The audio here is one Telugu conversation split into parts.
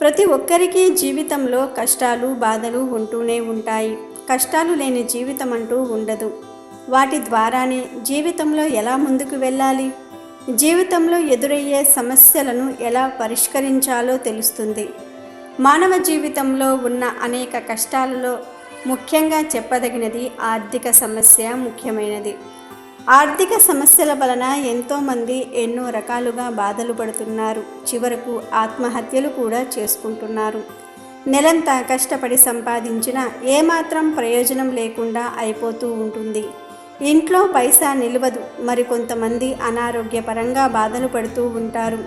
ప్రతి ఒక్కరికి జీవితంలో కష్టాలు బాధలు ఉంటూనే ఉంటాయి. కష్టాలు లేని జీవితం అంటూ ఉండదు. వాటి ద్వారానే జీవితంలో ఎలా ముందుకు వెళ్ళాలి? జీవితంలో ఎదురయ్యే సమస్యలను ఎలా పరిష్కరించాలో తెలుస్తుంది. మానవ జీవితంలో ఉన్న అనేక కష్టాలలో ముఖ్యంగా చెప్పదగినది ఆర్థిక సమస్య ముఖ్యమైనది. ఆర్థిక సమస్యల వలన ఎంతోమంది ఎన్నో రకాలుగా బాధలు పడుతున్నారు. చివరకు ఆత్మహత్యలు కూడా చేసుకుంటున్నారు. నెలంతా కష్టపడి సంపాదించిన ఏమాత్రం ప్రయోజనం లేకుండా అయిపోతూ ఉంటుంది. ఇంట్లో పైసా నిలవదు. మరికొంతమంది అనారోగ్యపరంగా బాధలు పడుతూ ఉంటారు.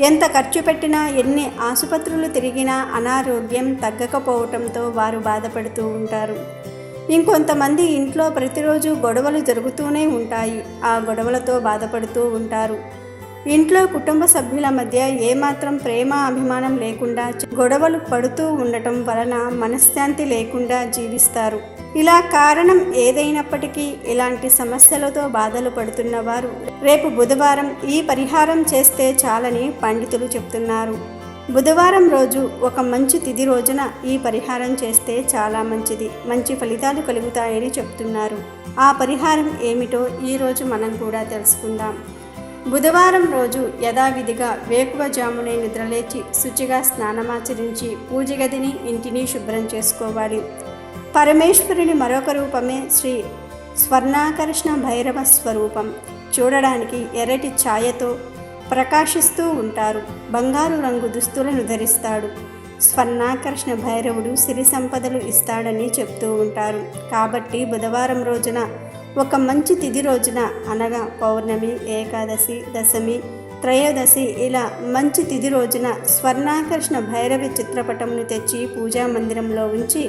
ఎంత ఖర్చు పెట్టినా ఎన్ని ఆసుపత్రులు తిరిగినా అనారోగ్యం తగ్గకపోవటంతో వారు బాధపడుతూ ఉంటారు. ఇంకొంతమంది ఇంట్లో ప్రతిరోజు గొడవలు జరుగుతూనే ఉంటాయి. ఆ గొడవలతో బాధపడుతూ ఉంటారు. ఇంట్లో కుటుంబ సభ్యుల మధ్య ఏమాత్రం ప్రేమ అభిమానం లేకుండా గొడవలు పడుతూ ఉండటం వలన మనశ్శాంతి లేకుండా జీవిస్తారు. ఇలా కారణం ఏదైనప్పటికీ ఇలాంటి సమస్యలతో బాధలు పడుతున్న వారు రేపు బుధవారం ఈ పరిహారం చేస్తే చాలని పండితులు చెప్తున్నారు. బుధవారం రోజు ఒక మంచి తిది రోజున ఈ పరిహారం చేస్తే చాలా మంచిది. మంచి ఫలితాలు కలుగుతాయని చెప్తున్నారు. ఆ పరిహారం ఏమిటో ఈరోజు మనం కూడా తెలుసుకుందాం. బుధవారం రోజు యథావిధిగా వేకువజామునే నిద్రలేచి శుచిగా స్నానమాచరించి పూజ గదిని ఇంటిని శుభ్రం చేసుకోవాలి. పరమేశ్వరుని మరొక రూపమే శ్రీ స్వర్ణాకర్షణ భైరవ స్వరూపం. చూడడానికి ఎర్రటి ఛాయతో ప్రకాశిస్తూ ఉంటారు. బంగారు రంగు దుస్తులను ధరిస్తాడు. స్వర్ణాకర్షణ భైరవుడు సిరి సంపదలు ఇస్తాడని చెప్తూ ఉంటారు. కాబట్టి బుధవారం రోజున ఒక మంచి తిథి రోజున అనగా పౌర్ణమి ఏకాదశి దశమి త్రయోదశి ఇలా మంచి తిథి రోజున స్వర్ణాకర్షణ భైరవి చిత్రపటంను తెచ్చి పూజా మందిరంలో ఉంచి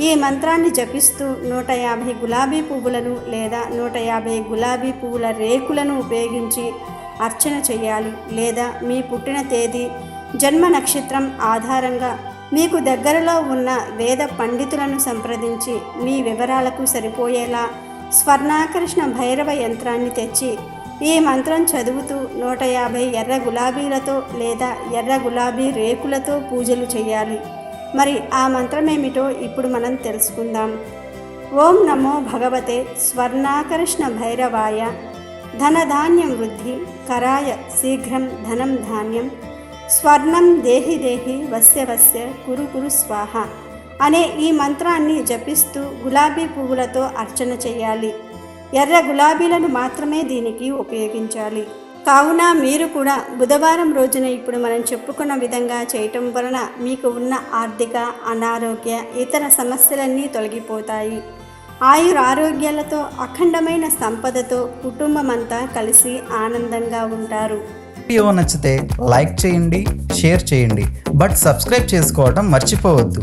ఈ మంత్రాన్ని జపిస్తూ నూట యాభై గులాబీ పువ్వులను లేదా నూట యాభై గులాబీ పువ్వుల రేకులను ఉపయోగించి అర్చన చేయాలి లేదా మీ పుట్టిన తేదీ జన్మ నక్షత్రం ఆధారంగా మీకు దగ్గరలో ఉన్న వేద పండితులను సంప్రదించి మీ వివరాలకు సరిపోయేలా స్వర్ణాకర్షణ భైరవ యంత్రాన్ని తెచ్చి ఈ మంత్రం చదువుతూ నూట యాభై ఎర్ర గులాబీలతో లేదా ఎర్ర గులాబీ రేకులతో పూజలు చేయాలి. మరి ఆ మంత్రం ఏమిటో ఇప్పుడు మనం తెలుసుకుందాం. ఓం నమో భగవతే స్వర్ణాకర్షణ భైరవాయ ధనధాన్యం వృద్ధి కరాయ శీఘ్రం ధనం ధాన్యం స్వర్ణం దేహి దేహి వస్య వస్య కురు కురు స్వాహ అనే ఈ మంత్రాన్ని జపిస్తూ గులాబీ పువ్వులతో అర్చన చేయాలి. ఎర్ర గులాబీలను మాత్రమే దీనికి ఉపయోగించాలి. కావున మీరు కూడా బుధవారం రోజున ఇప్పుడు మనం చెప్పుకున్న విధంగా చేయటం వలన మీకు ఉన్న ఆర్థిక అనారోగ్య ఇతర సమస్యలన్నీ తొలగిపోతాయి. ఆయుర ఆరోగ్యాలతో అఖండమైన సంపదతో కుటుంబం అంతా కలిసి ఆనందంగా ఉంటారు. వీడియో నచ్చితే లైక్ చేయండి షేర్ చేయండి. బట్ సబ్స్క్రైబ్ చేసుకోవడం మర్చిపోవద్దు.